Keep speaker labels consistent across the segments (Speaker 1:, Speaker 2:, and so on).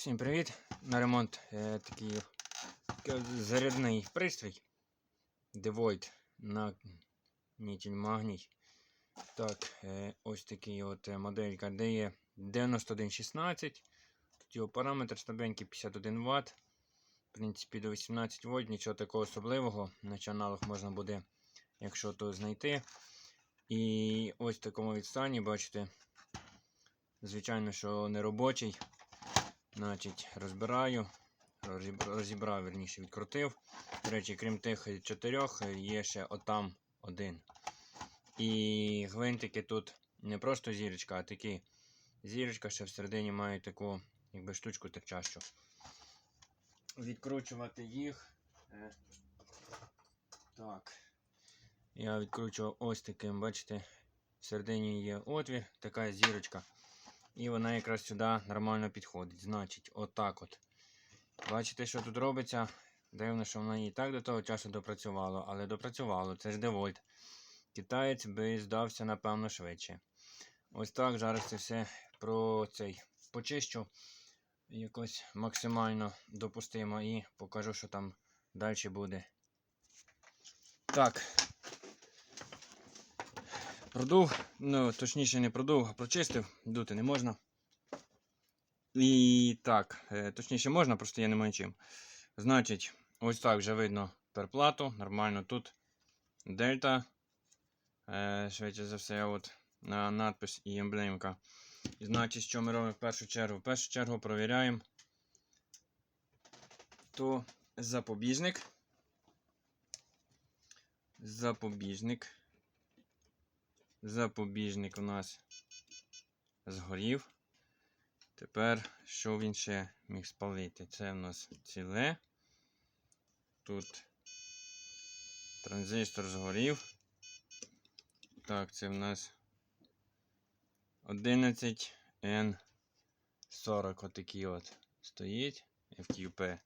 Speaker 1: Всім привіт! На ремонт е, такий е, зарядний пристрій Devoid на нітіль магній. Так, е, ось такий от е, моделька DE 9116. Тут його параметр слабенький 51 Вт. В принципі, до 18 вольт, нічого такого особливого. На аналог можна буде, якщо то знайти. І ось в такому відстані, бачите, звичайно, що не робочий. Значить, розбираю, розібрав, верніше відкрутив. До речі, крім тих чотирьох, є ще отам один. І гвинтики тут не просто зірочка, а такі зірочка ще всередині має таку якби штучку терчащу. Відкручувати їх. е, Так. Я відкручував ось таким, бачите, всередині є отвір, така зірочка. І вона якраз сюди нормально підходить. Значить, отак от. Бачите, що тут робиться? Дивно, що вона і так до того часу допрацювало, але допрацювало. Це ж девольт. Китаєць би здався, напевно, швидше. Ось так зараз це все про цей почищу якось максимально допустимо і покажу, що там далі буде. Так. Продув, ну, точніше, не продув, а прочистив, дути не можна. І так, е, точніше можна, просто я не маю чим. Значить, ось так вже видно перплату. Нормально тут дельта. Е, швидше за все, от на надпис і емблемка. І значить, що ми робимо в першу чергу? В першу чергу провіряємо то запобіжник. Запобіжник. Запобіжник у нас згорів. Тепер, що він ще міг спалити? Це у нас ціле. Тут транзистор згорів. Так, це в нас 11N40 отакий от стоїть FQP.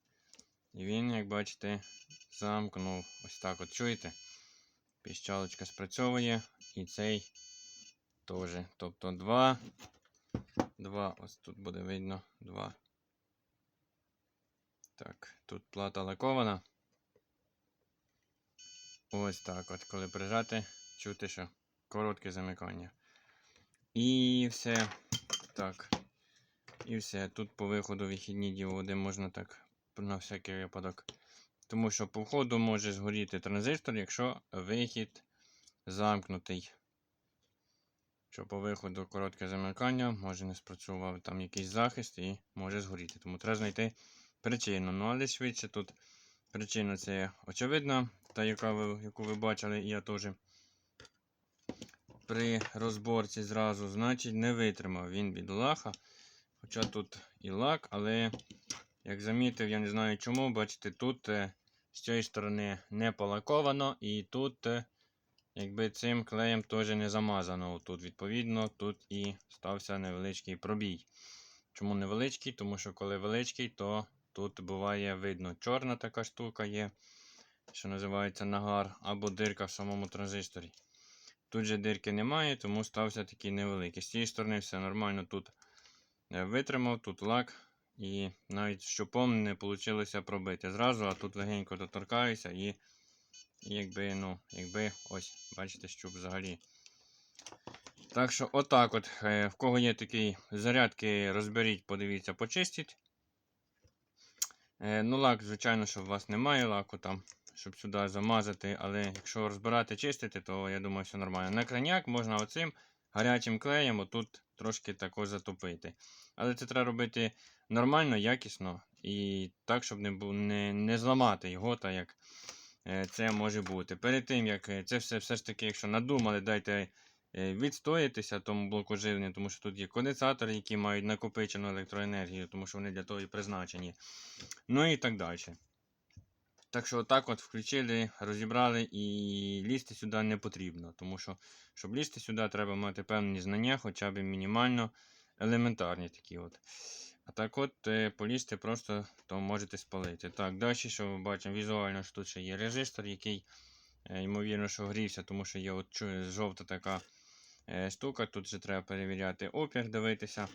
Speaker 1: І він, як бачите, замкнув ось так от чуєте? Піщалочка спрацьовує і цей теж. Тобто два. Два, ось тут буде видно два. Так, тут плата лакована. Ось так от, коли прижати, чути, що коротке замикання. І все. Так. І все. Тут по виходу вихідні діоди можна так на всякий випадок. Тому що по входу може згоріти транзистор, якщо вихід замкнутий. Що по виходу коротке замикання, може не спрацював там якийсь захист і може згоріти. Тому треба знайти причину. Ну, але швидше тут причина це очевидна, та яка ви, яку ви бачили, і я теж при розборці зразу, значить, не витримав він бідолаха. Хоча тут і лак, але, як замітив, я не знаю чому, бачите, тут е, з цієї сторони не полаковано, і тут, е, якби цим клеєм теж не замазано. Тут, відповідно, тут і стався невеличкий пробій. Чому невеличкий? Тому що коли величкий, то тут буває видно чорна така штука є, що називається нагар, або дирка в самому транзисторі. Тут же дирки немає, тому стався такий невеликий. З цієї сторони все нормально тут е, витримав, тут лак. І навіть щупом не вийшло пробити зразу, а тут легенько доторкаюся і, якби, ну, якби, ось, бачите, щуп взагалі. Так що, отак от, е, в кого є такі зарядки, розберіть, подивіться, почистіть. Е, Ну, лак, звичайно, що у вас немає лаку там, щоб сюди замазати, але якщо розбирати, чистити, то я думаю, все нормально. На краняк можна оцим гарячим клеєм отут трошки тако затопити. Але це треба робити нормально, якісно і так, щоб не не, не зламати його, так як це може бути. Перед тим, як е, це все все ж таки, якщо надумали, дайте е, відстоятися тому блоку живлення, тому що тут є конденсатори, які мають накопичену електроенергію, тому що вони для того і призначені. Ну і так далі. Так що отак от включили, розібрали і лізти сюди не потрібно. Тому що, щоб лізти сюди, треба мати певні знання, хоча б мінімально елементарні такі от. А так от е, полізти просто то можете спалити. Так, далі, що ми бачимо, візуально, що тут ще є резистор, який, е, ймовірно, що грівся, тому що є от жовта така е, штука. Тут вже треба перевіряти опір, дивитися.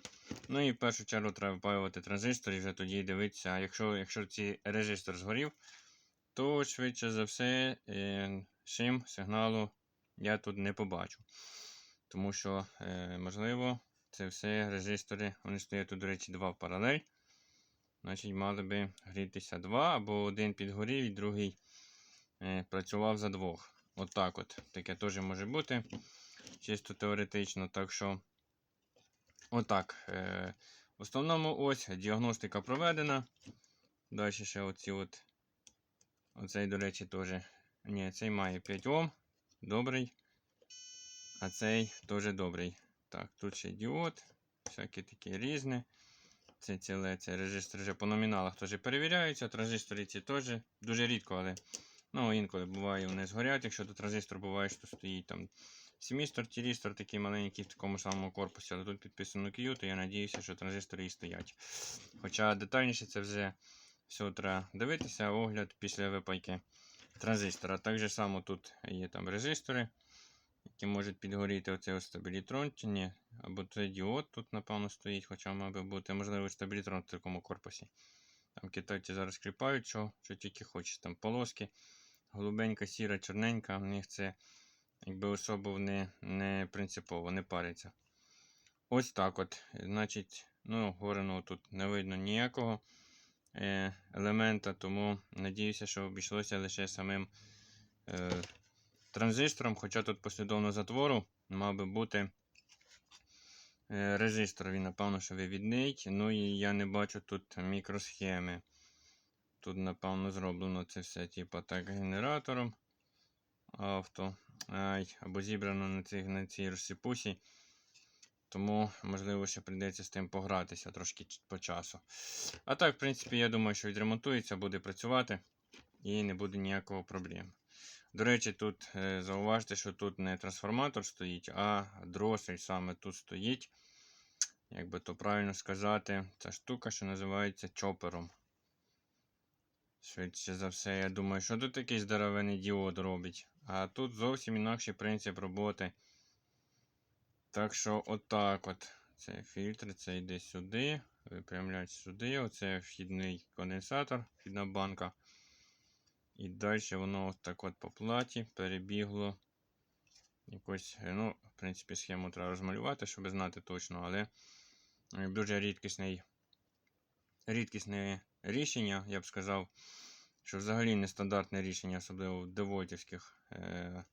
Speaker 1: Ну і в першу чергу треба впаювати транзистор і вже тоді дивитися. А якщо, якщо цей резистор згорів, то швидше за все шим сигналу я тут не побачу. Тому що, можливо, це все резистори, вони стоять тут, до речі, два в паралель. Значить, мали би грітися два, або один підгорів, і другий е, працював за двох. От так от. Таке теж може бути. Чисто теоретично. Так що, отак. Е, в основному ось діагностика проведена. Далі ще оці от. Оцей, до речі, теж. Ні, цей має 5 Ом. Добрий. А цей теж добрий. Так, тут ще діод. Всякі такі різні. Це ціле, це резистор вже по номіналах теж перевіряються. Транзистори ці теж дуже рідко, але ну, інколи буває, вони згорять. Якщо тут транзистор буває, що стоїть там семістор, тірістор такий маленький в такому самому корпусі, але тут підписано Q, то я надіюся, що транзистори і стоять. Хоча детальніше це вже все треба дивитися, огляд після випайки транзистора. Так же само тут є там резистори, які можуть підгоріти оцей стабілітрон чи ні. Або це діод тут, напевно, стоїть, хоча мав би бути, можливо, стабілітрон в такому корпусі. Там китайці зараз кріпають, що, що тільки хочеш. Там полоски, голубенька, сіра, чорненька, в них це якби особо не, не принципово, не париться. Ось так от. Значить, ну, гореного тут не видно ніякого е, елемента, тому надіюся, що обійшлося лише самим е, транзистором, хоча тут послідовно затвору мав би бути е, резистор. Він, напевно, що вивідний. Ну і я не бачу тут мікросхеми. Тут, напевно, зроблено це все, типу, так, генератором авто. Ай, або зібрано на цій, на цій розсипусі. Тому, можливо, ще прийдеться з тим погратися трошки по часу. А так, в принципі, я думаю, що відремонтується, буде працювати і не буде ніякого проблем. До речі, тут е, зауважте, що тут не трансформатор стоїть, а дросель саме тут стоїть. Як би то правильно сказати, ця штука, що називається чопером. Швидше за все, я думаю, що тут такий здоровений діод робить. А тут зовсім інакший принцип роботи. Так що, отак от. Це фільтр, це йде сюди, випрямляють сюди. Оце вхідний конденсатор, вхідна банка. І далі воно от так от по платі перебігло. Якось, е, ну, в принципі, схему треба розмалювати, щоб знати точно, але е, дуже рідкісний, рідкісне рішення, я б сказав, що взагалі нестандартне рішення, особливо в девольтівських е-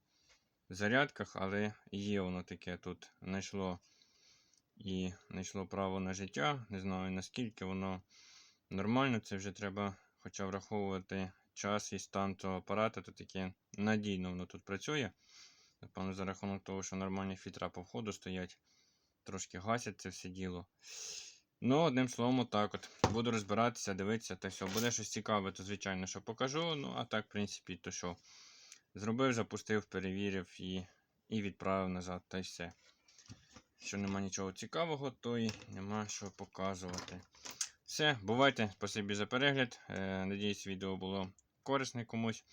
Speaker 1: зарядках, але є воно таке тут знайшло і знайшло право на життя. Не знаю наскільки воно нормально, це вже треба хоча враховувати час і стан цього апарата, то таке надійно воно тут працює. Напевно, за рахунок того, що нормальні фільтра по входу стоять, трошки гасять це все діло. Ну, одним словом, отак от. Буду розбиратися, дивитися, та все. Буде щось цікаве, то звичайно, що покажу. Ну, а так, в принципі, то що. Зробив, запустив, перевірив і, і відправив назад, та й все. Якщо нема нічого цікавого, то й нема що показувати. Все, бувайте, спасибі за перегляд. Е, надіюсь, відео було корисне комусь.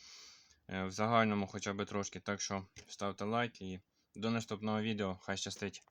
Speaker 1: Е, в загальному хоча б трошки. Так що ставте лайк і до наступного відео. Хай щастить!